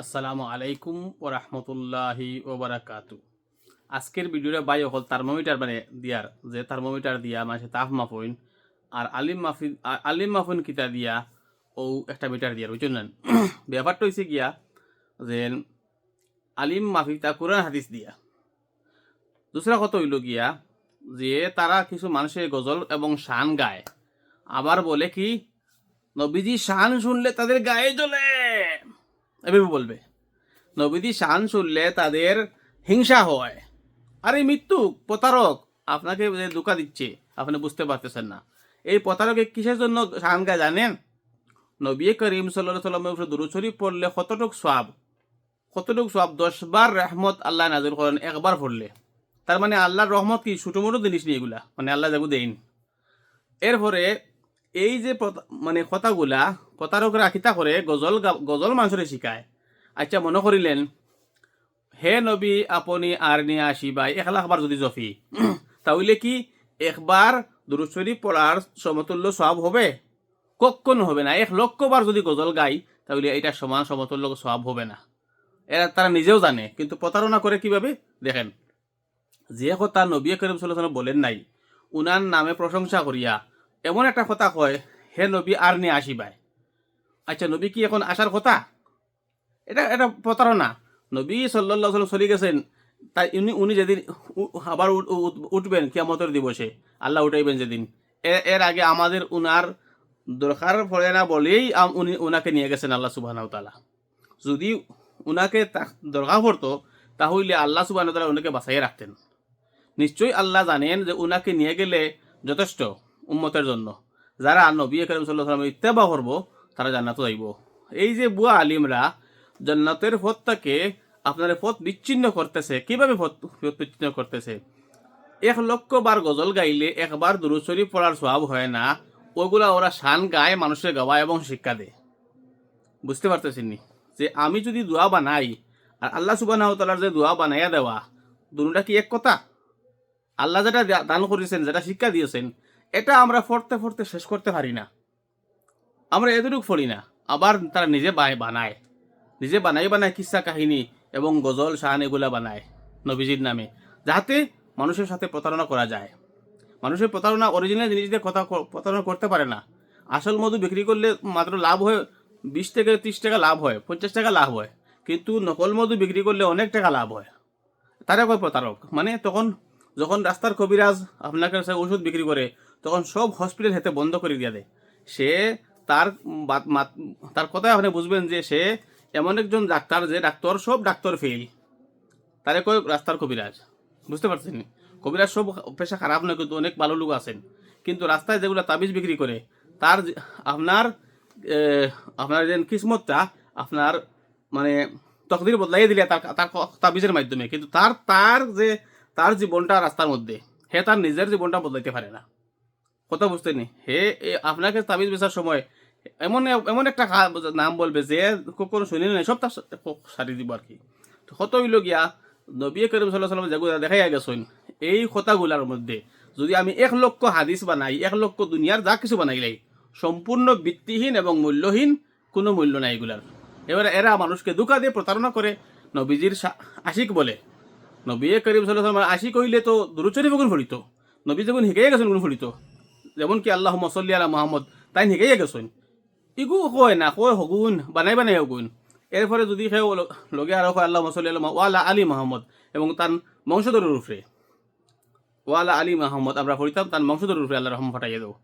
আসসালামু আলাইকুম ও রহমতুল্লাহি ওবরাকাতু। আজকের ভিডিওটা বাই হল থার্মোমিটার মানে দিয়ার, যে থার্মোমিটার দিয়া মানে তাপ মাফইন আর আলিম মাফিন আলিম মাফিন কিতা দিয়া, ও একটা মিটার দিয়ার বুঝছেন না? ব্যাপারটা হয়েছে গিয়া যে আলিম মাফি তা কোরআন হাদিস দিয়া। দুসরা কথা হইল গিয়া যে তারা কিছু মানুষের গজল এবং শান গায়। আবার বলে কি, নবীজি শান শুনলে তাদের গায়ে জ্বলে। এভাবে বলবে। নবীজি শান শুনলে তাদের হিংসা হয়। আরে মৃত্যু, প্রতারক, আপনাকে ধোকা দিচ্ছে, আপনি বুঝতে পারতেছেন না। এই প্রতারকে কিসের জন্য শান জানেন? নবী করিম সাল্লাহ সাল্লামের দুরুদ পড়লে কতটুক সব কতটুক সব দশবার রহমত আল্লাহ নাজির করেন, একবার পড়লে। তার মানে আল্লাহর রহমত কি? ছোটো মোটো জিনিস নিয়ে এগুলা। মানে আল্লাহ যাব দেন। এরপরে এই যে মানে কথাগুলা প্রতারকরা খিতা করে গজল গজল মানুষরে শিখায় আচ্ছা মনে করিলেন হে নবী, আপনি আর নিয়ে আসিবা এক লাখবার যদি জফি। তাহলে কি একবার দুরুশ্বরী পড়ার সমতুল্য সব হবে? কখনো হবে না। এক লক্ষবার যদি গজল গাই তাহলে এটা সমান সমতুল্য সব হবে না। এরা তারা নিজেও জানে, কিন্তু প্রতারণা করে কীভাবে? দেখেন যে কথা নবী করিম সাল্লাহ বলেন নাই উনার নামে প্রশংসা করিয়া এমন একটা কথা কয়, হে নবী আর নিয়ে আসিবাই আচ্ছা নবী কি এখন আসার কথা? এটা এটা প্রতারণা। নবী সাল্লাহ সাল্লাম চলে গেছেন, তাই উনি উনি যেদিন আবার উঠ- উঠ- উঠবেন কিয়ামতের দিবসে, আল্লাহ উঠাইবেন যেদিন। এর আগে আমাদের উনার দরকার পড়ে না বলেই উনি উনাকে নিয়ে গেছেন আল্লাহ সুবাহ তালা যদি উনাকে দরকার পড়তো, তাহলে আল্লাহ সুবাহ তালা উনাকে বাঁচাইয়ে রাখতেন। নিশ্চয়ই আল্লাহ জানেন যে উনাকে নিয়ে গেলে যথেষ্ট উম্মতের জন্য। যারা নবী করিম সাল্লাহ সাল্লামের ইত্তেবা করব তারা জান্নাত যাইব। এই যে বুয়া আলিমরা জান্নাতের পথটাকে আপনার পথ বিচ্ছিন্ন করতেছে, কীভাবে পথ বিচ্ছিন্ন করতেছে? এক লক্ষ বার গজল গাইলে একবার দুরুচরি পড়ার স্বভাব হয় না, ওগুলা ওরা শান গায় মানুষের গাওয়া এবং শিক্ষা দেয়। বুঝতে পারতেছেন নি? যে আমি যদি দোয়া বানাই, আর আল্লাহ সুবাহ তালার যে দোয়া বানাইয়া দেওয়া দুটা কি এক কথা? আল্লাহ যেটা দান করেছেন, যেটা শিক্ষা দিয়েছেন, এটা আমরা পড়তে পড়তে শেষ করতে পারি না। আমরা এতটুকু পড়ি না। আবার তারা নিজে বানায়। নিজে বানাই বানায় কিসা কাহিনী এবং গজল শাহান এগুলা বানায় নবীজির নামে। যাতে মানুষের সাথে প্রতারণা করা যায়। মানুষের প্রতারণা অরিজিনাল জিনিস দিয়ে কথা প্রতারণা করতে পারে না। আসল মধু বিক্রি করলে মাত্র লাভ হয় বিশ থেকে ত্রিশ টাকা লাভ হয়, পঞ্চাশ টাকা লাভ হয়। কিন্তু নকল মধু বিক্রি করলে অনেক টাকা লাভ হয়। তারা কয় প্রতারক। মানে তখন যখন রাস্তার কবিরাজ আপনার কাছে ওষুধ বিক্রি করে, তখন সব হসপিটাল হেতে বন্ধ করে দিয়ে দেয়। সে তার তার কথায় আপনি বুঝবেন যে সে এমন একজন ডাক্তার যে ডাক্তার সব ডাক্তার ফেল তারে কয় রাস্তার কবিরাজ। বুঝতে পারছেন? কবিরাজ সব পেশা খারাপ নয়, কিন্তু অনেক ভালো লোক আছেন। কিন্তু রাস্তায় যেগুলো তাবিজ বিক্রি করে, তার আপনার আপনার যে কিসমতটা, আপনার মানে তকদির বদলাই দিলে তার তার তাবিজের মাধ্যমে। কিন্তু তার তার যে, তার জীবনটা রাস্তার মধ্যে হে তার নিজের জীবনটা বদলাইতে পারে না। কথা বুঝতে নি? হে আপনাকে তাবিজ বেচার সময় এমন এমন একটা নাম বলবে যে কখনো শুনি নাই, সব তার সারি দিব আর কি। কত হইল গিয়া, নবী করিম সাল্লাহ সাল্লাম যেগুলো দেখাই গেছেন, এই কথাগুলার মধ্যে যদি আমি এক লক্ষ হাদিস বানাই, এক লক্ষ দুনিয়ার যা কিছু বানাইলাই সম্পূর্ণ ভিত্তিহীন এবং মূল্যহীন কোনো মূল্য নাই এগুলার। এবারে এরা মানুষকে দুকা দিয়ে প্রতারণা করে, নবীজির আশিক বলে। নবী করিম সাল্লাহ আশিক হইলে তো দুরুচরি গুণ ফলিত। নবী যখন শিখাই গেছেন গুণ ফলিত যেমন কি আল্লাহ মসল্লি আলা মোহাম্মদ, তাই শিখাই গেছেন। ইগু কয় না, কয় হগুন, বানাই বানাই হগুন। এরপরে যদি সে লগে আরও কয় আল্লাহ মসল্লি আলা ওয়ালা আলী মোহাম্মদ, এবং তার বংশধরের উপরে ওয়ালা আলী মোহাম্মদ, আমরা পড়িতাম তার বংশধরের উপরে আল্লাহ রহম ফাটাইয়ে দেবো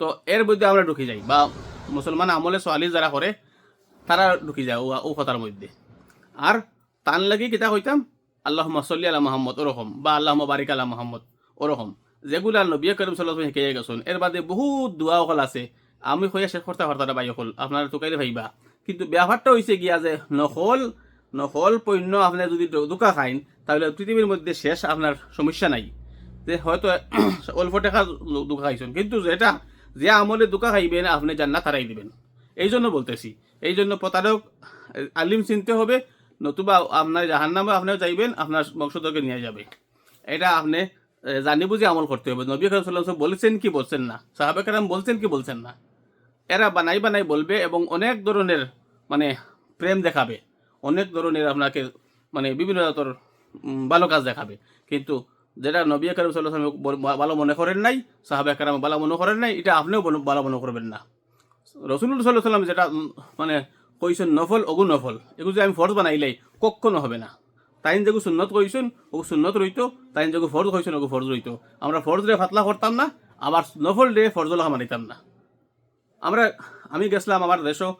তো এর মধ্যে আমরা ঢুকে যাই, বা মুসলমান আমলে সোয়ালি যারা করে তারা ঢুকি যায়, ও কথার মধ্যে। আর তান লাগি কিতা কইতাম, আল্লাহ মসল্লি আলা মোহাম্মদ ওরকম বা আল্লাহ বারিক আলা মোহাম্মদ ওরকম যেগুলা নবী করিম সাল্লাহ শিখাই গেছেন এর বাদে বহুত দোয়া অকল আছে। আমি কইয়া শেষ করতে পারতাম বাই অকল। আপনার তোকাইলে ভাইবা। কিন্তু ব্যাপারটা হয়েছে গিয়া যে নকল নকল পণ্য আপনি যদি দোকা খাইন, তাহলে পৃথিবীর মধ্যে শেষ আপনার সমস্যা নাই। যে হয়তো অল্প টাকা দোকা খাইছেন, কিন্তু যেটা, যে আমলে দোকা খাইবেন, আপনি জান্নাত হারাই দিবেন। এই জন্য বলতেছি। এই জন্য প্রতারক, আলিম চিনতে হবে, নতুবা আপনার জাহান নামে আপনিও যাইবেন, আপনার বংশধরকে নিয়ে যাবে। এটা আপনি জানি বুঝে আমল করতে হবে। নবী সাল্লাম বলেছেন কি বলছেন না? সাহাবে কালাম বলছেন কি বলছেন না? এরা বানাই বানাই বলবে এবং অনেক ধরনের মানে প্রেম দেখাবে। অনেক ধরনের আপনাকে মানে বিভিন্ন জাতর ভালো কাজ দেখাবে। কিন্তু যেটা নবী কারিম সাল্লাহ ভালো মনে করেন নাই, সাহাবা কারাম ভালো মনে করেন নাই, এটা আপনিও ভালো মনে করবেন না। রসুল্লাহ সাল্লাহ সাল্লাম যেটা মানে কইছেন নফল অগু নফল এগুলো যে আমি ফরজ বানাইলাই, কখনো হবে না। তাইন যেগু সুন্নত কইছেন, ওগু সুন্নত রইতো, তাইন যেগু ফরজ কইছেন, ওগু ফরজ রইতো। আমরা ফরজ রে ফাতলা করতাম না, আবার নফল রে ফরজ লহা মানিতাম না। আমরা, আমি গেছিলাম আমার দেশও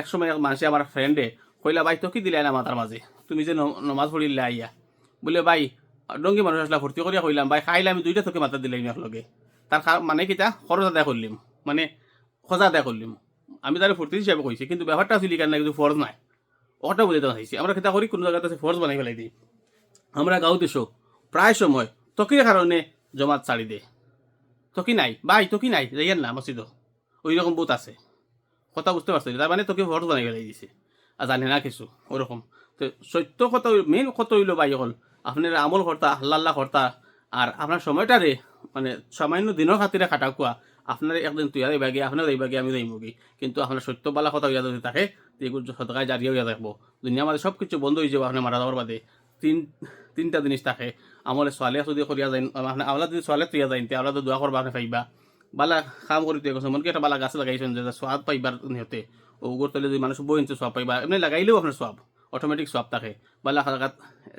একসময় এক মানুষে আমার ফ্রেন্ডে কইলা, ভাই তো কি দিলে না মাতার মাঝে তুমি যে নমাজ পড়িলে আইয়া? বলে, ভাই, ডঙ্গি মানুষ আসলা ভর্তি করিয়া কইলাম। ভাই, খাইলে, আমি দুইটা তোকে মাথা দিলাম একলগে। তার মানে কিতা খরচ আদায় করলিম মানে খোঁজা আদায় করলিম আমি তার ফুর্তি হিসাবে কইছি কিন্তু ব্যাপারটা ছিল কেন কিন্তু ফরজ নাই। ওটা বলে দেওয়া হয়েছে আমরা খেতা করি কোনো জায়গাতে ফরজ বানাই ফেলাই দিই আমরা গাঁও দেশও প্রায় সময় তকির কারণে জমাত ছাড়ি দে। তকি নাই। ভাই, তকি নাই। যাইয়েন না মসজিদ ওই রকম বুথ আছে। কথা বুঝতে পারছি? তার মানে তোকে ফরজ বানাই ফেলাই দিছে। আর জানে না কিছু, ওরকম। তো সত্য কথা মেইন কথা হইল ভাই হল আপনার আমল কর্তা আল্লাহ কর্তা, আর আপনার সময়টারে মানে সামান্য দিনের খাতিরে খাটা কোয়া আপনার একদিন তুই যাইবা গিয়ে আপনার যাইবা গিয়ে আমি যাইব কি কিন্তু আপনার সত্য বালা কথা হইয়া যদি থাকে এগুলো সদকায় জারিয়ে হইয়া থাকব। দুনিয়া আমাদের সব কিছু বন্ধ হয়ে যাব আপনার মারা যাওয়ার বাদে। তিন, তিনটা জিনিস থাকে। আমলে ছোৱালীয়ে যদি করিয়া যায় মানে আওলা যদি ছোৱালীয়ে তুইয়া যায় আওলা তো দোয়া করবা আপনি পাইবা বালা কাম কৰি তুই কৈছে। মনকে একটা বালা গাছ লাগাইছেন যে সোৱাদ পাইবার সিহঁতে। ওগুর তলে যদি মানুষ বই সোৱাব পাইবা এমনি লাগাইলেও আপনার সোৱাব অটোমেটিক সোৱাব থাকে। বালা জাগাত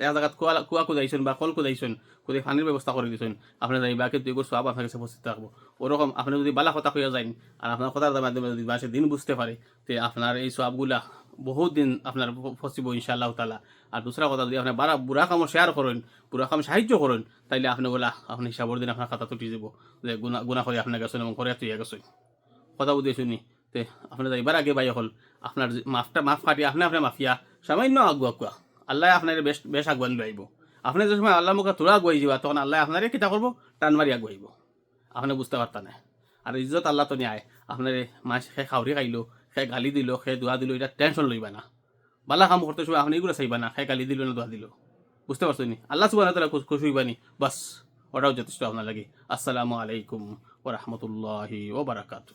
এক জায়গাত কুয়া কুয়া কুদাইছেন বা কল কুদাইছেন কুদাই পানির ব্যবস্থা করে দিয়েছেন আপনি যাইবা কিন্তু এগুলো সোয়াব আপনার কাছে উপস্থিত থাকব। ওরকম আপনি যদি বালা কথা কইয়া যান আর আপনার কথার মাধ্যমে যদি মানুষের দিন বুঝতে পারে তে আপনার এই সোয়াবগুলা বহুত দিন আপনার ফসিব ইনশাআল্লাহ তালা আর দুসরা কথা যদি আপনি বারা, বুড়া কাম শেয়ার করেন, বুড়া কাম সাহায্য করেন, তাইলে আপনি বলা, আপনি হিসাবর দিন আপনার খাতা তুটি যাব, যে গুণা গুণা করে আপনার গেছেন এবং করে তুই গেছেন। কথা বুঝে শুনি, তে আপনি যাইবার আগে বাই হল, আপনার মাফটা, মাফ কাটি আপনি আপনার মাফিয়া, সামান্য আগুয়া কুয়া। আল্লাহ আপনার বেশ বেশ আগুয়ান লইব আপনি যে সময় আল্লাহ মুখে তোরা আগুয়াই যাবা তখন আল্লাহ আপনার কিতা করব? টান মারি আগুয়াইব। আপনি বুঝতে পারতা না আর ইজ্জত আল্লাহ তো নিয়ে আয় আপনার মাছ খাওয়ারি খাইলো সে গালি দিল সে দোয়া দিল এটা টেনশন লইবা না বালা কাম করতে সময় আপনি এগুলো চাইবা না সে গালি দিল না দোয়া দিল। বুঝতে পারছ নি? আল্লাহ সুবাহ তালা খুশি হইবা নি বাস ওটাও যথেষ্ট আপনার লাগে আসসালামু আলাইকুম ও রহমতুল্লাহি ও বারাকাতু